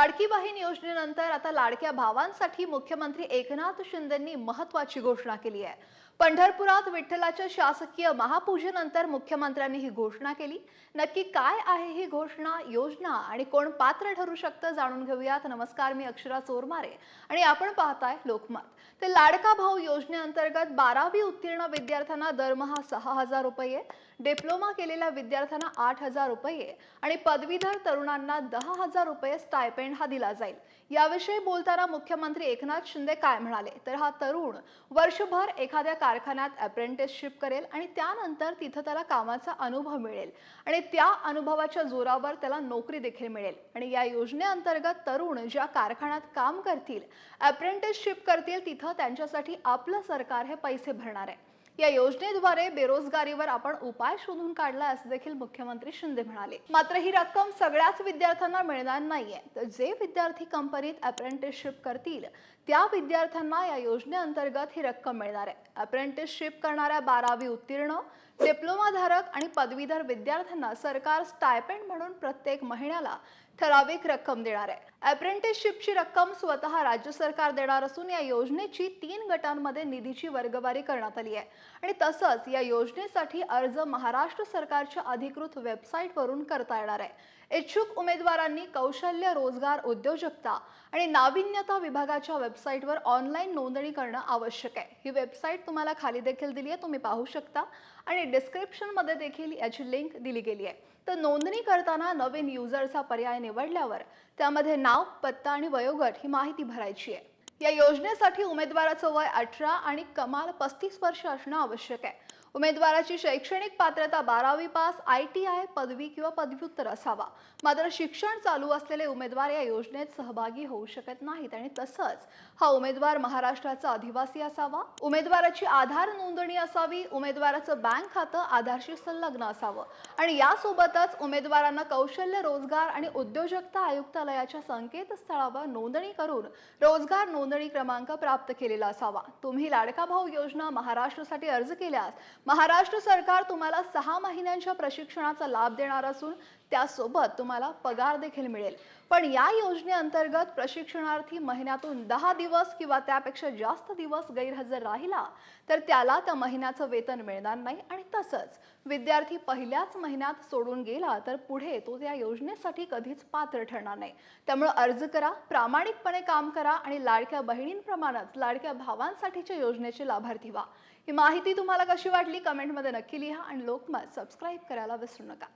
लाडकी बहीण योजनेनंतर आता लाडक्या भावांसाठी मुख्यमंत्री एकनाथ शिंदेंनी महत्वाची घोषणा केली आहे. पंढरपुरात विठ्ठलाच्या शासकीय महापूजेनंतर मुख्यमंत्र्यांनी ही घोषणा केली. नक्की काय आहे ही घोषणा योजना आणि कोण पात्र ठरू शकतं जाणून घेऊयात. नमस्कार मी अक्षरा चोरमारे आणि आपण पाहताय लोकमत. ते लाडका भाऊ योजनेअंतर्गत बारावी उत्तीर्ण विद्यार्थ्यांना दरमहा सहा हजार रुपये डिप्लोमा केलेल्या विद्यार्थ्यांना आठ हजार रुपये आणि पदवीधर तरुणांना दहा हजार रुपये स्टायपेंड हा दिला जाईल. याविषयी बोलताना मुख्यमंत्री एकनाथ शिंदे काय म्हणाले? तर हा तरुण वर्षभर एखाद्या कारखान्यात अप्रेंटिसशिप करेल आणि त्यानंतर तिथं त्याला कामाचा अनुभव मिळेल. आणि त्या अनुभवाच्या जोरावर त्याला नोकरी देखील मिळेल. आणि या योजनेअंतर्गत तरुण ज्या कारखान्यात काम करतील अप्रेंटिसशिप करतील तिथं त्यांच्यासाठी आपलं सरकार हे पैसे भरणार आहे. या योजनेद्वारे बेरोजगारीवर आपण उपाय शोधून काढला असं देखील मुख्यमंत्री शिंदे म्हणाले. मात्र ही रक्कम सगळ्याच विद्यार्थ्यांना मिळणार नाहीये. तर जे विद्यार्थी कंपनीत अप्रेंटिसशिप करतील त्या विद्यार्थ्यांना या योजनेअंतर्गत ही रक्कम मिळणार आहे. अप्रेंटिसशिप करणाऱ्या बारावी उत्तीर्ण डिप्लोमाधारक आणि पदवीधर विद्यार्थ्यांना सरकार स्टायपेंड म्हणून प्रत्येक महिन्याला ठराविक रक्कम देणार आहे. अप्रेंटिसशिपची रक्कम स्वतः राज्य सरकार देणार असून या योजनेची तीन गटांमध्ये निधीची वर्गवारी करण्यात आली आहे. आणि तसंच या योजनेसाठी अर्ज महाराष्ट्र सरकारच्या अधिकृत वेबसाईटवरून करता येणार आहे. इच्छुक उमेदवारांनी कौशल्य रोजगार उद्योजकता आणि नाविन्यता विभागाच्या वेबसाईटवर ऑनलाईन नोंदणी करणं आवश्यक आहे. ही वेबसाईट तुम्हाला खाली देखील दिली आहे तुम्ही पाहू शकता. आणि डिस्क्रिप्शनमध्ये देखील याची लिंक दिली गेली आहे. तर नोंदणी करताना नवीन युजरचा पर्याय निवडल्यावर त्यामध्ये नाव पत्ता आणि वयोगट ही माहिती भरायची आहे. या योजनेसाठी उमेदवाराचं वय अठरा आणि कमाल पस्तीस वर्ष असणं आवश्यक आहे. उमेदवाराची शैक्षणिक पात्रता बारावी पास आय टी आय पदवी किंवा पदव्युत्तर असावा. मात्र शिक्षण चालू असलेले उमेदवार या योजनेत सहभागी होऊ शकत नाहीत आणि तसंच हा उमेदवार महाराष्ट्राचा अधिवासी असावा. उमेदवाराची आधार नोंदणी असावी उमेदवाराचं बँक खातं आधारशी संलग्न असावं. आणि यासोबतच उमेदवारांना कौशल्य रोजगार आणि उद्योजकता आयुक्तालयाच्या संकेतस्थळावर नोंदणी करून रोजगार नोंदणी क्रमांक प्राप्त केलेला असावा. तुम्ही लाडका भाऊ योजना महाराष्ट्रासाठी अर्ज केल्यास महाराष्ट्र सरकार तुम्हाला सहा महिन्यांच्या प्रशिक्षणाचा लाभ देणार असून त्यासोबत तुम्हाला पगार देखील मिळेल. पण या योजनेअंतर्गत प्रशिक्षणार्थी महिन्यातून दहा दिवस किंवा त्यापेक्षा जास्त दिवस गैरहजर राहिला तर त्याला त्या महिन्याचं वेतन मिळणार नाही आणि तसंच विद्यार्थी पहिल्याच महिन्यात सोडून गेला तर पुढे तो त्या योजनेसाठी कधीच पात्र ठरणार नाही. त्यामुळे अर्ज करा प्रामाणिकपणे काम करा आणि लाडक्या बहिणींप्रमाणेच लाडक्या भावांसाठीच्या योजनेचे लाभार्थी व्हा. ही माहिती तुम्हाला कशी वाटली? कमेंटमध्ये नक्की लिहा आणि लोकमत सबस्क्राईब करायला विसरू नका.